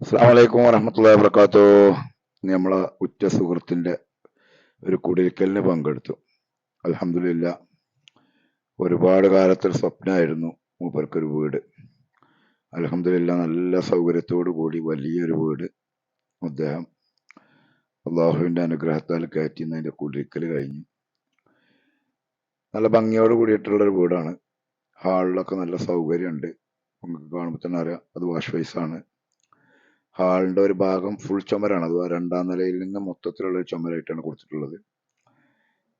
അസ്സാം വലൈക്കും വറഹമത്തല്ലാ വർക്കാത്തു നമ്മളെ ഉറ്റ സുഹൃത്തിന്റെ ഒരു കുടിയിരിക്കലിന് പങ്കെടുത്തു. അലഹമില്ല ഒരുപാട് കാലത്തിൽ സ്വപ്നമായിരുന്നു മൂപ്പർക്കൊരു വീട്. അലഹമില്ല നല്ല സൗകര്യത്തോടു കൂടി വലിയൊരു വീട് അദ്ദേഹം അള്ളാഹുവിന്റെ അനുഗ്രഹത്താൽ കയറ്റി അതിന്റെ കുടിയിരിക്കൽ കഴിഞ്ഞു. നല്ല ഭംഗിയോട് കൂടിയിട്ടുള്ളൊരു വീടാണ്. ഹാളിലൊക്കെ നല്ല സൗകര്യമുണ്ട്. നമുക്ക് കാണുമ്പോൾ തന്നെ അറിയാം അത് വാഷ് ബേസ് ആണ് ഹാളിന്റെ ഒരു ഭാഗം ഫുൾ ചുമരാണ്. അത് രണ്ടാം നിലയിൽ നിന്ന് മൊത്തത്തിലുള്ള ഒരു ചുമരായിട്ടാണ് കൊടുത്തിട്ടുള്ളത്.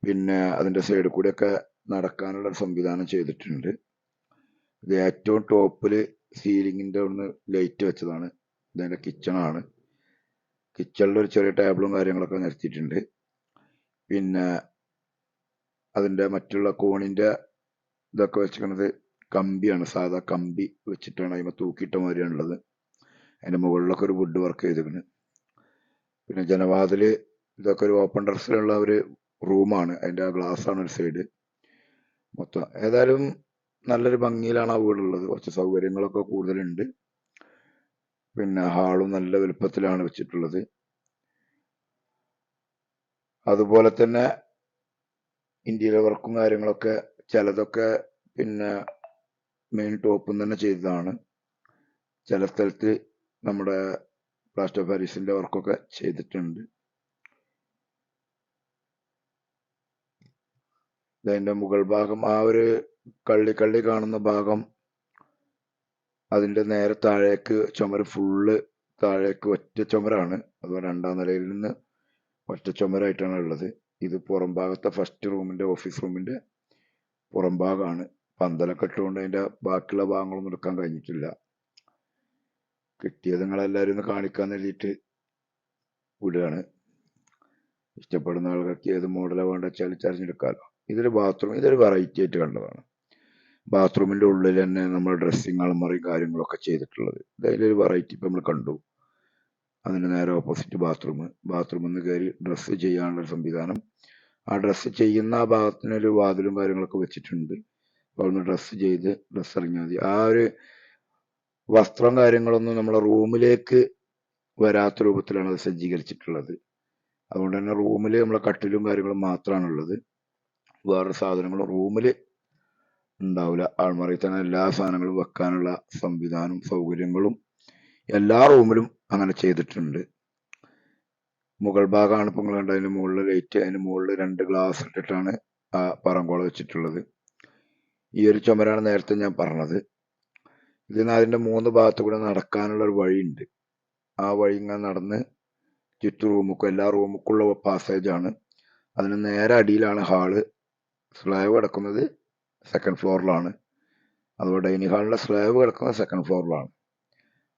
പിന്നെ അതിന്റെ സൈഡിൽ കൂടിയൊക്കെ നടക്കാനുള്ള സംവിധാനം ചെയ്തിട്ടുണ്ട്. ഇത് ഏറ്റവും ടോപ്പിൽ സീലിങ്ങിന്റെ ഒന്ന് ലൈറ്റ് വെച്ചതാണ്. ഇതിന്റെ കിച്ചണാണ് കിച്ചണിൽ ഒരു ചെറിയ ടേബിളും കാര്യങ്ങളൊക്കെ നിരത്തിയിട്ടുണ്ട്. പിന്നെ അതിന്റെ മറ്റുള്ള കോണിന്റെ ഇതൊക്കെ വെച്ചിരിക്കുന്നത് കമ്പിയാണ്. സാധാ കമ്പി വെച്ചിട്ടാണ് അതിമ തൂക്കിയിട്ട മാതിരിയാണുള്ളത്. അതിന്റെ മുകളിലൊക്കെ ഒരു വുഡ് വർക്ക് ചെയ്തിരിക്കുന്നു പിന്നെ ജനവാതിൽ ഇതൊക്കെ ഒരു ഓപ്പൺ ടെറസിലുള്ള ഒരു റൂമാണ് അതിന്റെ ആ ആണ് ഒരു സൈഡ് മൊത്തം ഏതായാലും നല്ലൊരു ഭംഗിയിലാണ് ആ വീടുള്ളത്. കുറച്ച് സൗകര്യങ്ങളൊക്കെ കൂടുതലുണ്ട്. പിന്നെ ഹാളും നല്ല വലുപ്പത്തിലാണ് വെച്ചിട്ടുള്ളത്. അതുപോലെ തന്നെ ഇന്ത്യയിലെ വർക്കും കാര്യങ്ങളൊക്കെ ചിലതൊക്കെ പിന്നെ മെയിൻ ടോപ്പും തന്നെ ചെയ്തതാണ്. ചില സ്ഥലത്ത് നമ്മുടെ പ്ലാസ്റ്റർ പാരീസിന്റെ വർക്കൊക്കെ ചെയ്തിട്ടുണ്ട്. അതിന്റെ മുകൾ ഭാഗം ആ ഒരു കള്ളി കള്ളി കാണുന്ന ഭാഗം അതിന്റെ നേരെ താഴേക്ക് ചുമര് ഫുള്ള് താഴേക്ക് ഒറ്റ ചുമരാണ്. അതുപോലെ രണ്ടാം നിലയിൽ നിന്ന് ഒറ്റ ചുമരായിട്ടാണ് ഉള്ളത്. ഇത് പുറം ഭാഗത്തെ ഫസ്റ്റ് റൂമിന്റെ ഓഫീസ് റൂമിന്റെ പുറം ഭാഗമാണ്. പന്തലൊക്കെ ഇട്ടുകൊണ്ട് അതിന്റെ ബാക്കിയുള്ള ഭാഗങ്ങളൊന്നും എടുക്കാൻ കഴിഞ്ഞിട്ടില്ല. കിട്ടിയത് നിങ്ങളെല്ലാവരും ഒന്ന് കാണിക്കാൻ വേണ്ടിയിട്ട് വിടുകയാണ്. ഇഷ്ടപ്പെടുന്ന ആൾക്കാർക്ക് ഏത് മോഡലാണ് വേണ്ട വെച്ചാൽ തിരഞ്ഞെടുക്കാമല്ലോ ഇതൊരു ബാത്റൂം ഇതൊരു വെറൈറ്റി ആയിട്ട് കണ്ടതാണ്. ബാത്റൂമിന്റെ ഉള്ളിൽ തന്നെ നമ്മൾ ഡ്രസ്സിങ് അളമറിയും കാര്യങ്ങളൊക്കെ ചെയ്തിട്ടുള്ളത്. ഇതിലൊരു വെറൈറ്റി ഇപ്പം നമ്മൾ കണ്ടു. അതിന് നേരെ ഓപ്പോസിറ്റ് ബാത്റൂം ബാത്റൂമിൽ നിന്ന് കയറി ഡ്രസ്സ് ചെയ്യാനുള്ള സംവിധാനം. ആ ഡ്രസ്സ് ചെയ്യുന്ന ആ ഭാഗത്തിനൊരു വാതിലും കാര്യങ്ങളൊക്കെ വെച്ചിട്ടുണ്ട്. അപ്പോൾ അവിടുന്ന് ഡ്രസ്സ് ചെയ്ത് ഡ്രസ്സ് ഇറങ്ങിയാൽ മതി. ആ ഒരു വസ്ത്രം കാര്യങ്ങളൊന്നും നമ്മളെ റൂമിലേക്ക് വരാത്ത രൂപത്തിലാണ് അത് സജ്ജീകരിച്ചിട്ടുള്ളത്. അതുകൊണ്ട് തന്നെ റൂമിൽ നമ്മളെ കട്ടിലും കാര്യങ്ങളും മാത്രമാണ് ഉള്ളത് വേറെ സാധനങ്ങളും റൂമിൽ ഉണ്ടാവില്ല. ആൾമറയിൽ തന്നെ എല്ലാ സാധനങ്ങളും വെക്കാനുള്ള സംവിധാനവും സൗകര്യങ്ങളും എല്ലാ റൂമിലും അങ്ങനെ ചെയ്തിട്ടുണ്ട്. മുകൾ ഭാഗമാണ് ഇപ്പം നിങ്ങൾ കണ്ടത്. അതിന് മുകളിൽ ലൈറ്റ് അതിന് മുകളിൽ രണ്ട് ഗ്ലാസ് ഇട്ടിട്ടാണ് ആ പറങ്കോള വെച്ചിട്ടുള്ളത്. ഈ ഒരു ചുമരാണ് നേരത്തെ ഞാൻ പറഞ്ഞത്. ഇതിന് അതിന്റെ മൂന്ന് ഭാഗത്തു കൂടെ നടക്കാനുള്ള ഒരു വഴിയുണ്ട്. ആ വഴി ഇങ്ങനെ നടന്ന് ചുറ്റു റൂമുക്കും എല്ലാ റൂമുക്കുള്ള പാസേജ് ആണ്. അതിന് നേരെ അടിയിലാണ് ഹാൾ സ്ലാബ് കിടക്കുന്നത് സെക്കൻഡ് ഫ്ലോറിലാണ് അതുപോലെ ഡൈനിങ് ഹാളിന്റെ സ്ലാബ് കിടക്കുന്നത് സെക്കൻഡ് ഫ്ലോറിലാണ്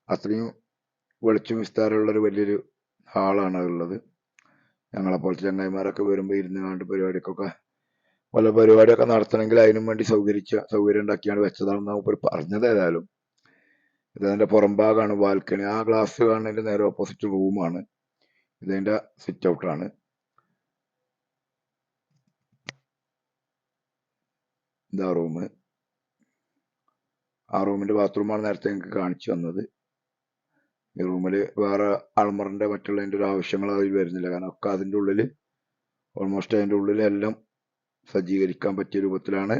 അത്രയും വെളിച്ചം വിസ്താരമുള്ള ഒരു വലിയൊരു ഹാളാണ് ഉള്ളത് ഞങ്ങളെപ്പോലത്തെ ചങ്ങായിമാരൊക്കെ വരുമ്പോൾ ഇരുന്ന് കണ്ട് പരിപാടിക്കൊക്കെ വല്ല പരിപാടിയൊക്കെ നടത്തണമെങ്കിൽ അതിനും വേണ്ടി സൗകര്യിച്ച സൗകര്യം ഉണ്ടാക്കിയാണ് വെച്ചതാണെന്ന് നമുക്ക് പറഞ്ഞത് ഏതായാലും. ഇതിന്റെ പുറം ഭാഗമാണ് ബാൽക്കണി. ആ ഗ്ലാസ് കാണുന്നതിന്റെ നേരെ ഓപ്പോസിറ്റ് റൂമാണ് ഇതിന്റെ സിറ്റ് ഔട്ടാണ് ഇതാ റൂം ആ റൂമിന്റെ ബാത്റൂമാണ് നേരത്തെ നിങ്ങൾക്ക് കാണിച്ചു വന്നത് ഈ റൂമിൽ വേറെ അൾമറിന്റെ മറ്റുള്ളതിന്റെ ഒരു ആവശ്യങ്ങൾ അതിൽ വരുന്നില്ല. കാരണം ഒക്കെ അതിന്റെ ഉള്ളിൽ ഓൾമോസ്റ്റ് അതിന്റെ ഉള്ളിൽ എല്ലാം സജ്ജീകരിക്കാൻ പറ്റിയ രൂപത്തിലാണ്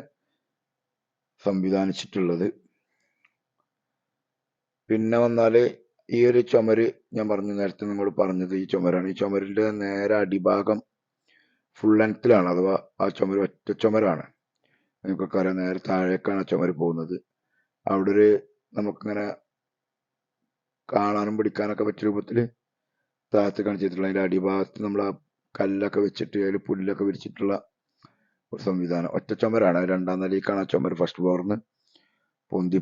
സംവിധാനിച്ചിട്ടുള്ളത്. പിന്നെ വന്നാൽ ഈ ഒരു ചുമര് ഞാൻ പറഞ്ഞു നേരത്തെ നിങ്ങളോട് പറഞ്ഞത് ഈ ചുമരാണ്. ഈ ചുമരിന്റെ നേരെ അടിഭാഗം ഫുൾ ലെങ്ത്തിലാണ് അഥവാ ആ ചുമര് ഒറ്റ ചുമരാണ്. നിങ്ങൾക്കൊക്കെ അറിയാം നേരെ താഴേക്കാണ് ആ ചുമര് പോകുന്നത്. അവിടെ ഒരു നമുക്കിങ്ങനെ കാണാനും പിടിക്കാനൊക്കെ പറ്റിയ രൂപത്തിൽ താഴത്ത് കാണിച്ചിട്ടുള്ള അതിന്റെ അടിഭാഗത്ത് നമ്മൾ ആ കല്ലൊക്കെ വെച്ചിട്ട് അതിൽ പുല്ലൊക്കെ വിരിച്ചിട്ടുള്ള ഒരു സംവിധാനം. ഒറ്റ ചുമരാണ്. രണ്ടാം നിലയിലേക്കാണ് ആ ചുമര് ഫസ്റ്റ് പൊന്തി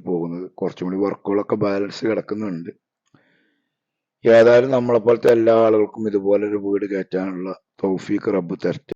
പോകുന്നത്. കുറച്ചും കൂടി വർക്കുകളൊക്കെ ബാലൻസ് കിടക്കുന്നുണ്ട്. ഏതായാലും നമ്മളെ പോലത്തെ എല്ലാ ആളുകൾക്കും ഇതുപോലെ ഒരു വീട് കയറ്റാനുള്ള തൗഫീഖ് റബ്ബ് തരട്ടെ.